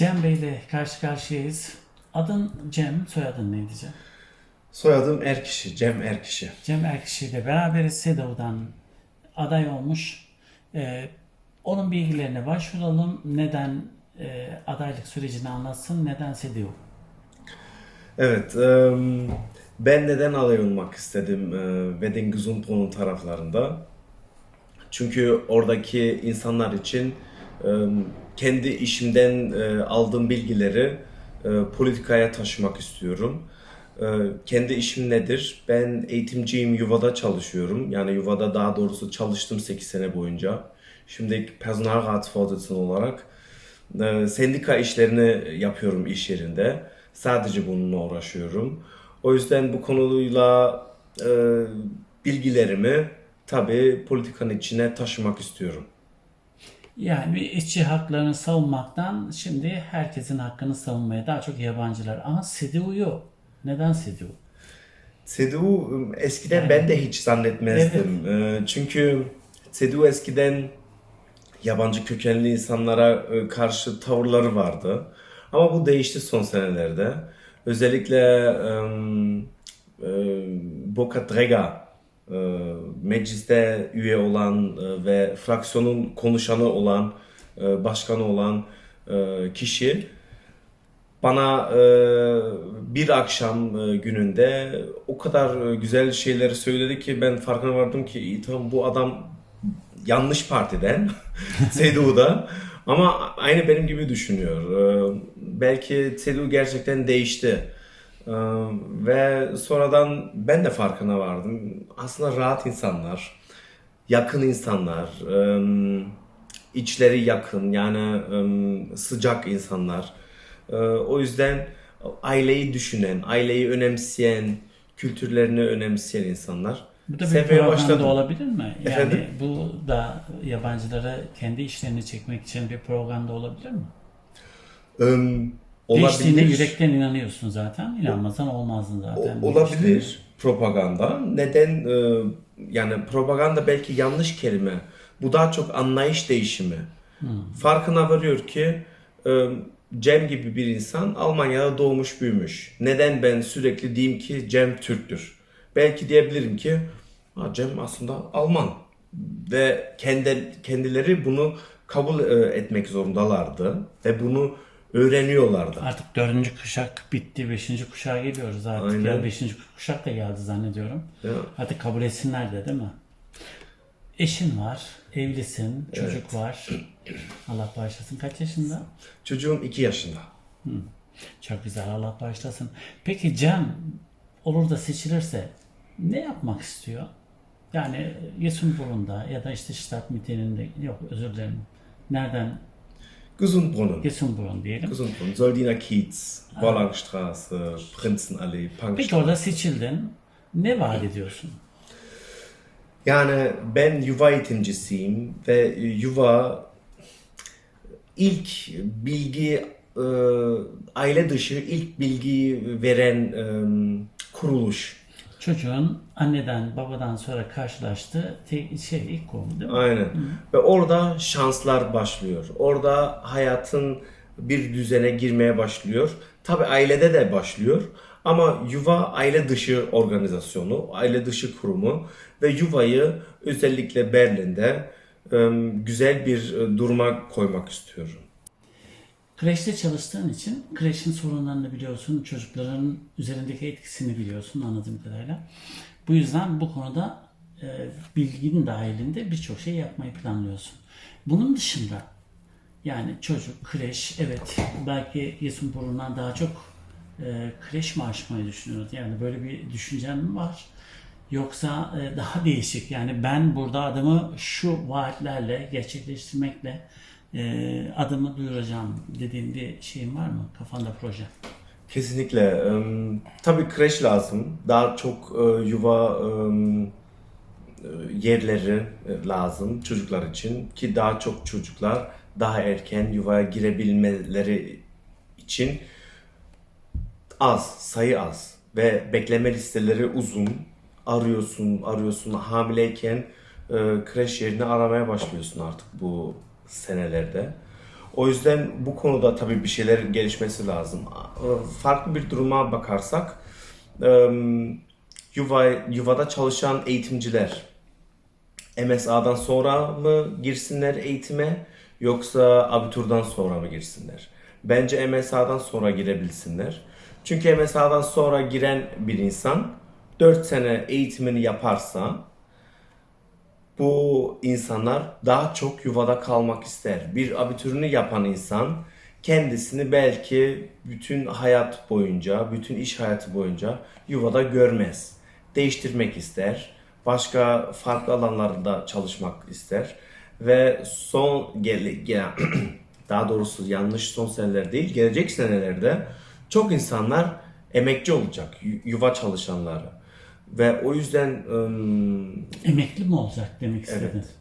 Cem Bey ile karşı karşıyayız. Adın Cem, soyadın neydi Cem? Soyadım Erkişi, Cem Erkişi. Cem Erkişi ile beraberiz. SEDAV'dan aday olmuş. Ee, onun bilgilerine başvuralım. Neden e, adaylık sürecini anlatsın, neden SEDAV? Evet, em, ben neden alay olmak istedim e, Gesundbrunnen taraflarında? Çünkü oradaki insanlar için em, kendi işimden e, aldığım bilgileri e, politikaya taşımak istiyorum. E, Kendi işim nedir? Ben eğitimciyim, yuvada çalışıyorum. Yani yuvada daha doğrusu çalıştım 8 sene boyunca. Şimdi Personalratsvorsitzender olarak e, sendika işlerini yapıyorum iş yerinde. Sadece bununla uğraşıyorum. O yüzden bu konuyla e, bilgilerimi tabii politikanın içine taşımak istiyorum. Yani işçi haklarını savunmaktan şimdi herkesin hakkını savunmaya daha çok yabancılar. Ama SEDAV yok. Neden SEDAV? CDU eskiden ben de hiç zannetmezdim. E, Çünkü CDU eskiden yabancı kökenli insanlara e, karşı tavırları vardı. Ama bu değişti son senelerde. Özellikle e, Boca Drega e, mecliste üye olan e, ve fraksiyonun konuşanı olan, e, başkanı olan e, kişi bana bir akşam gününde o kadar güzel şeyleri söyledi ki ben farkına vardım ki tamam bu adam yanlış partiden CDU'da ama aynı benim gibi düşünüyor. Belki CDU gerçekten değişti. E, ve sonradan ben de farkına vardım. Aslında rahat insanlar, yakın insanlar, e, içleri yakın yani e, sıcak insanlar. Ee, O yüzden aileyi düşünen, aileyi önemseyen, kültürlerini önemseyen insanlar. Bu da bir propaganda olabilir mi? Yani Efendim? bu da yabancılara kendi işlerini çekmek için bir propaganda olabilir mi? Değiştiğine olabilir. yürekten inanıyorsun zaten. İnanmasan olmazdın zaten. O- olabilir propaganda. Neden? e, Yani propaganda belki yanlış kelime. Bu daha çok anlayış değişimi. Farkına varıyor ki e, Cem gibi bir insan Almanya'da doğmuş büyümüş. Neden ben sürekli diyeyim ki Cem Türktür? Belki diyebilirim ki "Ha, Cem aslında Alman ve kendi kendileri bunu kabul e, etmek zorundalardı ve bunu öğreniyorlardı. Artık dördüncü kuşak bitti. Beşinci kuşağa geliyoruz artık. Aynen. Ya beşinci kuşak da geldi zannediyorum. Ya. Artık kabul etsinler de değil mi? Eşin var, evlisin, çocuk var. Allah bağışlasın. Kaç yaşında? Çocuğum 2 yaşında. Çok güzel Allah bağışlasın. Peki Cem olur da seçilirse ne yapmak istiyor? Yani Yesunburun'da ya da işte Stadtmitte'ninde yok özür dilerim. Nereden? Gesundbrunnen. Yesunburun diyelim. Gesundbrunnen. Soldiner Kiez, Wollangstraße, Prinzenallee, Peki orada seçildin. Ne vaat ediyorsun? Yani ben yuva eğitimcisiyim ve yuva ilk bilgi e, aile dışı ilk bilgiyi veren e, kuruluş. Çocuğun anneden babadan sonra karşılaştığı tek şey ilk konu değil mi? Aynen. Ve orada şanslar başlıyor. Orada hayatın bir düzene girmeye başlıyor. Tabi ailede de başlıyor. Ama yuva aile dışı organizasyonu, aile dışı kurumu ve yuvayı özellikle Berlin'de e, güzel bir e, duruma koymak istiyorum. Kreşte çalıştığın için kreşin sorunlarını biliyorsun, çocukların üzerindeki etkisini biliyorsun anladığım kadarıyla. Bu yüzden bu konuda e, bilginin dahilinde birçok şey yapmayı planlıyorsun. Bunun dışında yani çocuk, kreş, evet belki Yesunburnu'ndan daha çok e, kreş mi açmayı düşünüyorsun? Yani böyle bir düşüncen mi var? Yoksa e, daha değişik yani ben burada adımı şu vaatlerle gerçekleştirmekle e, adımı duyuracağım dediğin bir şeyin var mı kafanda proje? Kesinlikle. Em, tabii kreş lazım. Daha çok e, yuva em, e, yerleri e, lazım çocuklar için ki daha çok çocuklar daha erken yuvaya girebilmeleri için az, sayı az ve bekleme listeleri uzun. Arıyorsun, arıyorsun. Hamileyken e, kreş yerini aramaya başlıyorsun artık bu senelerde. O yüzden bu konuda tabii bir şeyler gelişmesi lazım. Farklı bir duruma bakarsak yuva, yuvada çalışan eğitimciler MSA'dan sonra mı girsinler eğitime yoksa abiturdan sonra mı girsinler? Bence MSA'dan sonra girebilsinler. Çünkü MSA'dan sonra giren bir insan 4 sene eğitimini yaparsa bu insanlar daha çok yuvada kalmak ister. Bir abitürünü yapan insan kendisini belki bütün hayat boyunca, bütün iş hayatı boyunca yuvada görmez. Değiştirmek ister. Başka farklı alanlarda çalışmak ister. Ve son gele, gele- daha doğrusu yanlış son seneler değil, gelecek senelerde çok insanlar emekçi olacak, yu- yuva çalışanları. Ve o yüzden Emekli mi olacak demek istedin? Evet.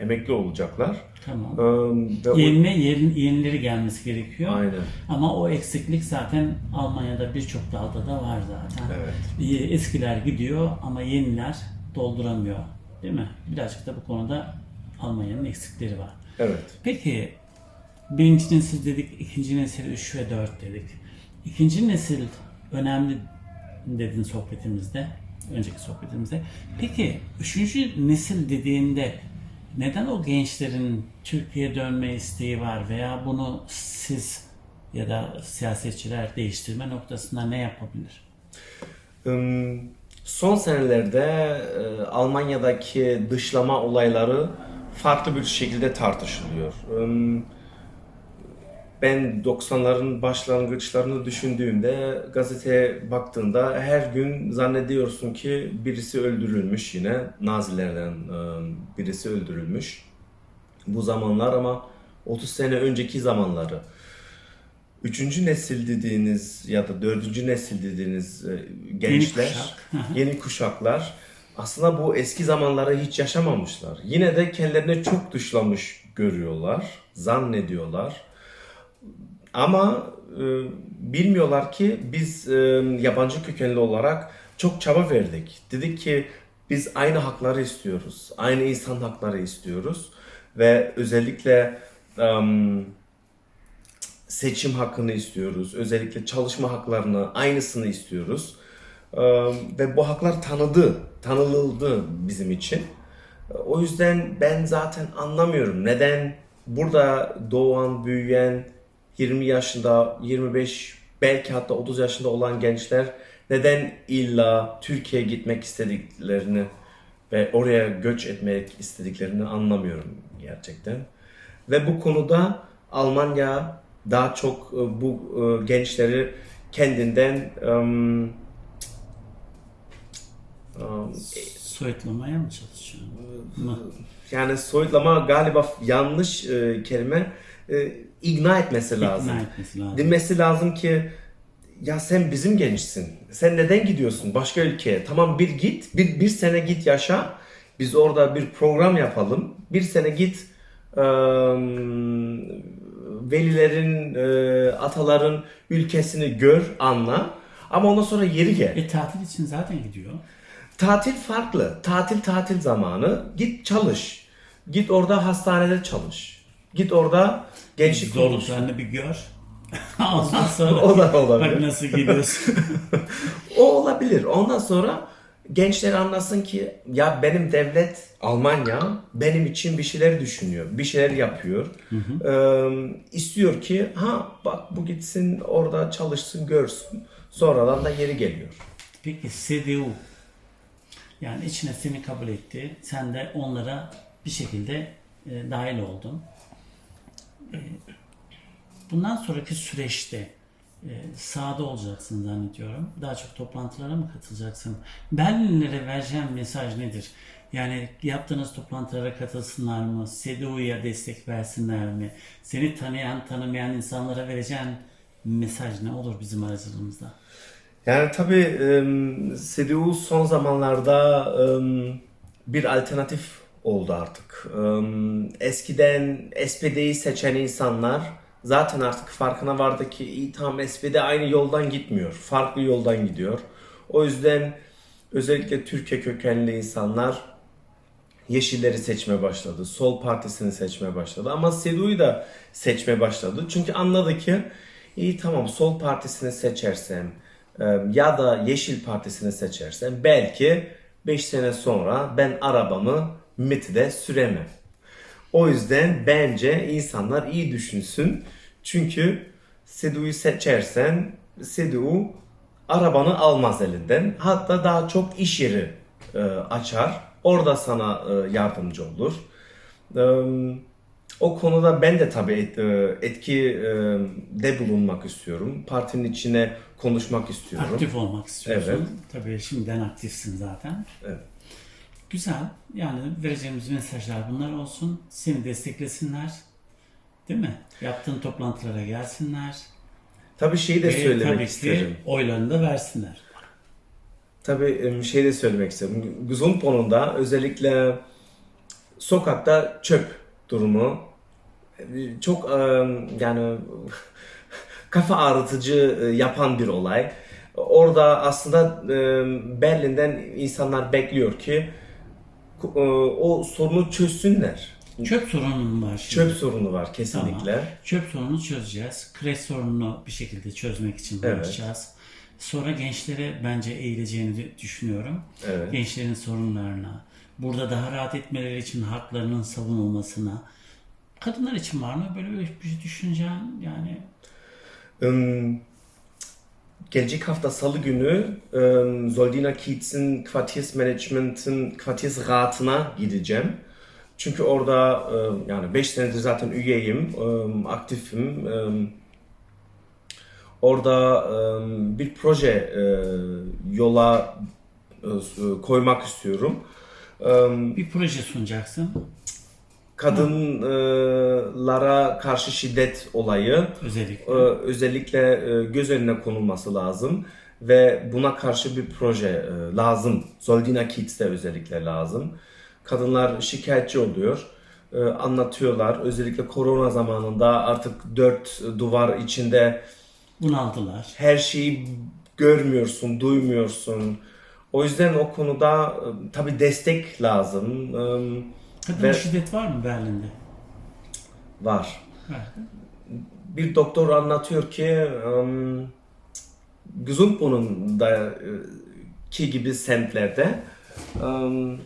emekli olacaklar. Tamam. O- Yerine yerin, yenileri gelmesi gerekiyor. Aynen. Ama o eksiklik zaten Almanya'da birçok dalda da var zaten. Evet. Ee, Eskiler gidiyor ama yeniler dolduramıyor. Değil mi? Birazcık da bu konuda Almanya'nın eksikleri var. Evet. Peki birinci nesil dedik, ikinci nesil 3 ve 4 dedik. İkinci nesil önemli dedin sohbetimizde, önceki sohbetimizde. Peki üçüncü nesil dediğinde neden o gençlerin Türkiye'ye dönme isteği var veya bunu siz ya da siyasetçiler değiştirme noktasında ne yapabilir? Son senelerde e, Almanya'daki dışlama olayları farklı bir şekilde tartışılıyor. Ben 90'ların başlangıçlarını düşündüğümde gazeteye baktığında her gün zannediyorsun ki birisi öldürülmüş yine Nazilerden ım, birisi öldürülmüş. Bu zamanlar ama 30 sene önceki zamanları. Üçüncü nesil dediğiniz ya da dördüncü nesil dediğiniz e, gençler, kuşak. yeni kuşaklar aslında bu eski zamanları hiç yaşamamışlar. Yine de kendilerini çok dışlamış görüyorlar, zannediyorlar. Ama e, bilmiyorlar ki biz e, yabancı kökenli olarak çok çaba verdik. Dedik ki biz aynı hakları istiyoruz, aynı insan hakları istiyoruz ve özellikle em, seçim hakkını istiyoruz. Özellikle çalışma haklarını aynısını istiyoruz. Ee, Ve bu haklar tanıdı, tanınıldı bizim için. O yüzden ben zaten anlamıyorum neden burada doğan, büyüyen 20 yaşında, 25 belki hatta 30 yaşında olan gençler neden illa Türkiye'ye gitmek istediklerini ve oraya göç etmek istediklerini anlamıyorum gerçekten. Ve bu konuda Almanya daha çok e, bu e, gençleri kendinden em, em, Soyutlamaya mı çalışıyor? Yani soyutlama galiba yanlış e, kelime e, ikna etmesi lazım. İkna etmesi lazım. Demesi lazım ki ya sen bizim gençsin. Sen neden gidiyorsun başka ülkeye? Tamam bir git, bir, bir sene git yaşa. Biz orada bir program yapalım. Bir sene git eee, velilerin, eee, ataların ülkesini gör, anla. Ama ondan sonra geri gel. E tatil için zaten gidiyor. Tatil farklı. Tatil tatil zamanı. Git çalış. Git orada hastanede çalış. Git orada gençlik. Zorluklarını bir gör. Ondan sonra O da olabilir. bak nasıl gidiyorsun. O olabilir. Ondan sonra gençler anlasın ki ya benim devlet Almanya benim için bir şeyler düşünüyor. Bir şeyler yapıyor. Ee, istiyor ki ha bak bu gitsin orada çalışsın görsün. Sonradan da geri geliyor. Peki CDU yani içine seni kabul etti. Sen de onlara bir şekilde e, dahil oldun. E, bundan sonraki süreçte e, sahada olacaksın zannediyorum. Daha çok toplantılara mı katılacaksın? Berlinlere vereceğin mesaj nedir? Yani yaptığınız toplantılara katılsınlar mı? CDU'ya destek versinler mi? Seni tanıyan, tanımayan insanlara vereceğin mesaj ne olur bizim aracılığımızda? Yani tabii CDU son zamanlarda bir alternatif oldu artık. Eskiden SPD'yi seçen insanlar zaten artık farkına vardı ki iyi tamam SPD aynı yoldan gitmiyor. Farklı yoldan gidiyor. O yüzden özellikle Türkiye kökenli insanlar Yeşilleri seçmeye başladı. Sol partisini seçmeye başladı. Ama Sedu'yu da seçmeye başladı. Çünkü anladı ki iyi tamam sol partisini seçersem ya da Yeşil partisini seçersem belki 5 sene sonra ben arabamı MIT'de süremem. O yüzden bence insanlar iyi düşünsün. Çünkü Sedu'yu seçersen Sedu arabanı almaz elinden. Hatta daha çok iş yeri e, açar. Orada sana e, yardımcı olur. E, o konuda ben de tabii et, e, etki e, de bulunmak istiyorum. Partinin içine konuşmak istiyorum. Aktif olmak istiyorsun. Evet. Tabii şimdiden aktifsin zaten. Evet. Güzel. Yani vereceğimiz mesajlar bunlar olsun. Seni desteklesinler. Değil mi? Yaptığın toplantılara gelsinler. Tabii şeyi de Ve söylemek tabii isterim. ki oylarını da versinler. Tabii şey de söylemek istedim. Guzumpo'nun özellikle sokakta çöp durumu çok e, yani kafa ağrıtıcı e, yapan bir olay. Orada aslında e, Berlin'den insanlar bekliyor ki e, o sorunu çözsünler. Çöp sorunun var şimdi. Çöp sorunu var kesinlikle. Tamam. Çöp sorununu çözeceğiz. Kreş sorununu bir şekilde çözmek için Evet. uğraşacağız. Sonra gençlere bence eğileceğini düşünüyorum. Evet. Gençlerin sorunlarına, burada daha rahat etmeleri için haklarının savunulmasına. Kadınlar için var mı böyle bir, düşüncen yani? Ähm, gelecek hafta salı günü ähm, Soldina Kietz'in Quartiersmanagement'ın Quartiersratına gideceğim. Çünkü orada ähm, yani 5 senedir zaten üyeyim, ähm, aktifim. Ähm, orada ähm, bir proje e, yola e, koymak istiyorum. Ähm, Bir proje sunacaksın. Kadınlara karşı şiddet olayı Özellikle. e, özellikle e, göz önüne konulması lazım ve buna karşı bir proje e, lazım. Zoldina Kids'te özellikle lazım. Kadınlar şikayetçi oluyor, anlatıyorlar. Özellikle korona zamanında artık dört duvar içinde Bunaldılar. her şeyi görmüyorsun, duymuyorsun. O yüzden o konuda tabii destek lazım. Kadın Ve- şiddet var mı Berlin'de? var. Var. bir doktor anlatıyor ki um, Guzumpo'nun da e, ki gibi semtlerde um,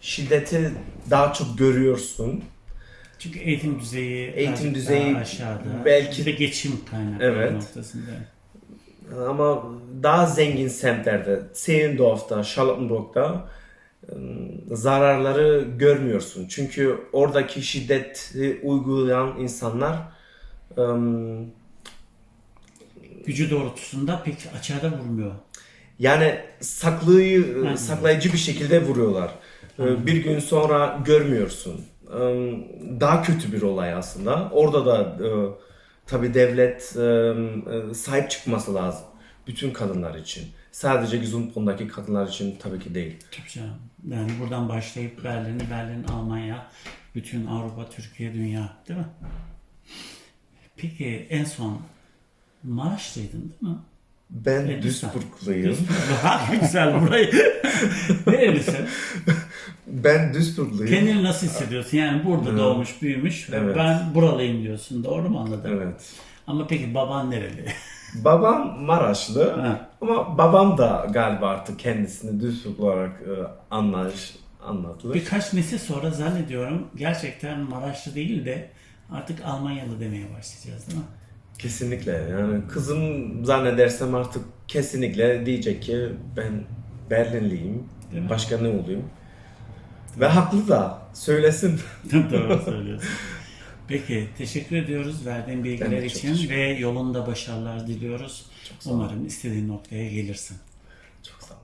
şiddeti daha çok görüyorsun. Çünkü eğitim düzeyi Eğitim düzeyi daha aşağıda. belki- de geçim kaynakları Evet. noktasında. Ama daha zengin semtlerde, Zehlendorf'ta, Charlottenburg'da zararları görmüyorsun. Çünkü oradaki şiddeti uygulayan insanlar Gücü doğrultusunda pek açığa vurmuyor. Yani saklıyı Aynen. saklayıcı bir şekilde vuruyorlar. Ee, Bir gün sonra görmüyorsun. Daha kötü bir olay aslında. Orada da e, tabii devlet sahip çıkması lazım. Bütün kadınlar için. Sadece Gizumpon'daki kadınlar için tabii ki değil. Tabii canım. Yani buradan başlayıp Berlin, Berlin, Almanya, bütün Avrupa, Türkiye, dünya değil mi? Peki en son Maraş'taydın değil mi? Ben Evet, lütfen. Duisburgluyum. Ha, Güzel burayı. Nerelisin? Ben Duisburgluyum. Kendini nasıl hissediyorsun? Yani burada doğmuş, büyümüş ve Evet. ben buralıyım diyorsun. Doğru mu anladım? Evet. Ama peki baban nereli? Babam Maraşlı Ha. ama babam da galiba artık kendisini Duisburg olarak e, anlaş, anlatılır. Birkaç nesil sonra zannediyorum gerçekten Maraşlı değil de artık Almanyalı demeye başlayacağız değil mi? Kesinlikle yani kızım zannedersem artık kesinlikle diyecek ki ben Berlinliyim. Başka ne olayım? Ve haklı da söylesin. Doğru söylüyorsun. Peki teşekkür ediyoruz verdiğin bilgiler için ve yolunda başarılar diliyoruz. Umarım istediğin noktaya gelirsin. Çok sağ ol.